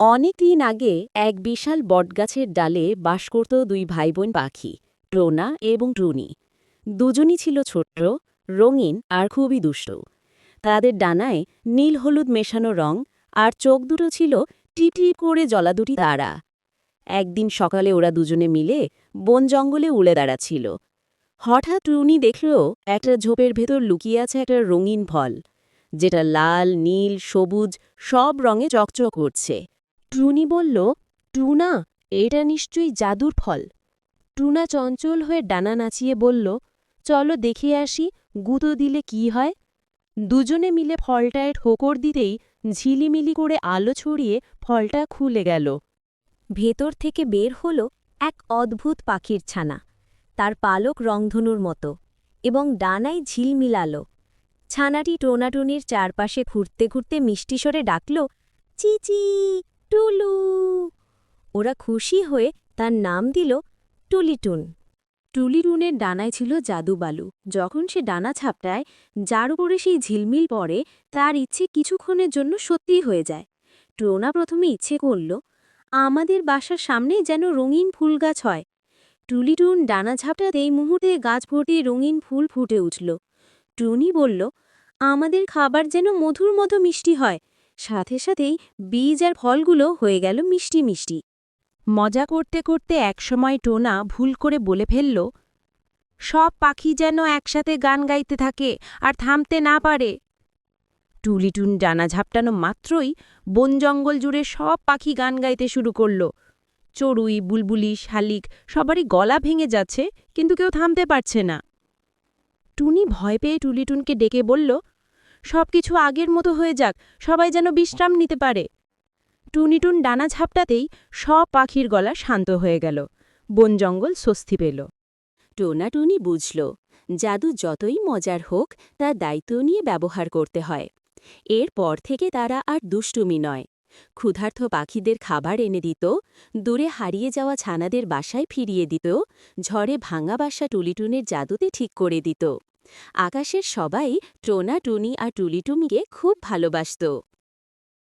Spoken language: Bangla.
অনেক দিন আগে এক বিশাল বটগাছের ডালে বাস করত দুই ভাইবোন পাখি টোনা এবং টুনি দুজনই ছিল ছোট্ট, রঙিন আর খুবই দুষ্ট। তাদের ডানায় নীল হলুদ মেশানো রং আর চোখ দুটো ছিল টিপটিপ করে জলা দুটি তারা। একদিন সকালে ওরা দুজনে মিলে বন জঙ্গলে উড়ে দাঁড়াচ্ছিল। হঠাৎ টুনি দেখল একটা ঝোপের ভেতর লুকিয়ে আছে একটা রঙিন ফল, যেটা লাল, নীল, সবুজ, সব রঙে চকচক করছে। টুনি বলল, টুনা, এটা নিশ্চয়ই জাদুর ফল। টুনা চঞ্চল হয়ে ডানা নাচিয়ে বলল, চলো দেখে আসি, গুঁতো দিলে কি হয়? দুজনে মিলে ফলটায় ঠোকর দিতেই ঝিলিমিলি করে আলো ছড়িয়ে ফলটা খুলে গেল। ভেতর থেকে বের হল এক অদ্ভুত পাখির ছানা, তার পালক রংধনুর মতো এবং ডানায় ঝিলমিলালো ছানাটি টোনাটুনির চারপাশে ঘুরতে ঘুরতে মিষ্টি স্বরে ডাকল চিচি ওরা খুশি হয়ে তার নাম দিল টুলিটুন। টুলিটুনের ডানায় ছিল জাদুবালু যখন সে ডানা ছাপটায়, যার উপরে সেই ঝিলমিল পড়ে, তার ইচ্ছে কিছুক্ষণের জন্য সত্যিই হয়ে যায়। টোনা প্রথমে ইচ্ছে করল, আমাদের বাসার সামনে যেন রঙিন ফুল গাছ হয়। টুলিটুন ডানা ঝাপটাতে এই মুহূর্তে গাছ ভর্তি রঙিন ফুল ফুটে উঠল। টুনি বলল, আমাদের খাবার যেন মধুর মতো মিষ্টি হয়। সাথে সাথেই বীজ আর ফলগুলো হয়ে গেল মিষ্টি মিষ্টি। মজা করতে করতে একসময় টোনা ভুল করে বলে ফেলল, সব পাখি যেন একসাথে গান গাইতে থাকে আর থামতে না পারে। টুলিটুন ডানা ঝাপটানো মাত্রই বন জঙ্গল জুড়ে সব পাখি গান গাইতে শুরু করল। চড়ুই, বুলবুলি, শালিক সবারই গলা ভেঙে যাচ্ছে, কিন্তু কেউ থামতে পারছে না। টুনি ভয় পেয়ে টুলিটুনকে ডেকে বলল, সবকিছু আগের মতো হয়ে যাক, সবাই যেন বিশ্রাম নিতে পারে। টুনিটুন ডানা ঝাপটাতেই সব পাখির গলা শান্ত হয়ে গেল। বন জঙ্গল স্বস্তি পেল। টোনাটুনি বুঝল, জাদু যতই মজার হোক তা দায়িত্ব নিয়ে ব্যবহার করতে হয়। এরপর থেকে তারা আর দুষ্টুমি নয়। ক্ষুধার্ত পাখিদের খাবার এনে দিত, দূরে হারিয়ে যাওয়া ছানাদের বাসায় ফিরিয়ে দিত, ঝড়ে ভাঙা বাসা টুলিটুনের জাদুতে ঠিক করে দিত। আকাশের সবাই টোনা টুনি আর টুলিটুমিকে খুব ভালোবাসত।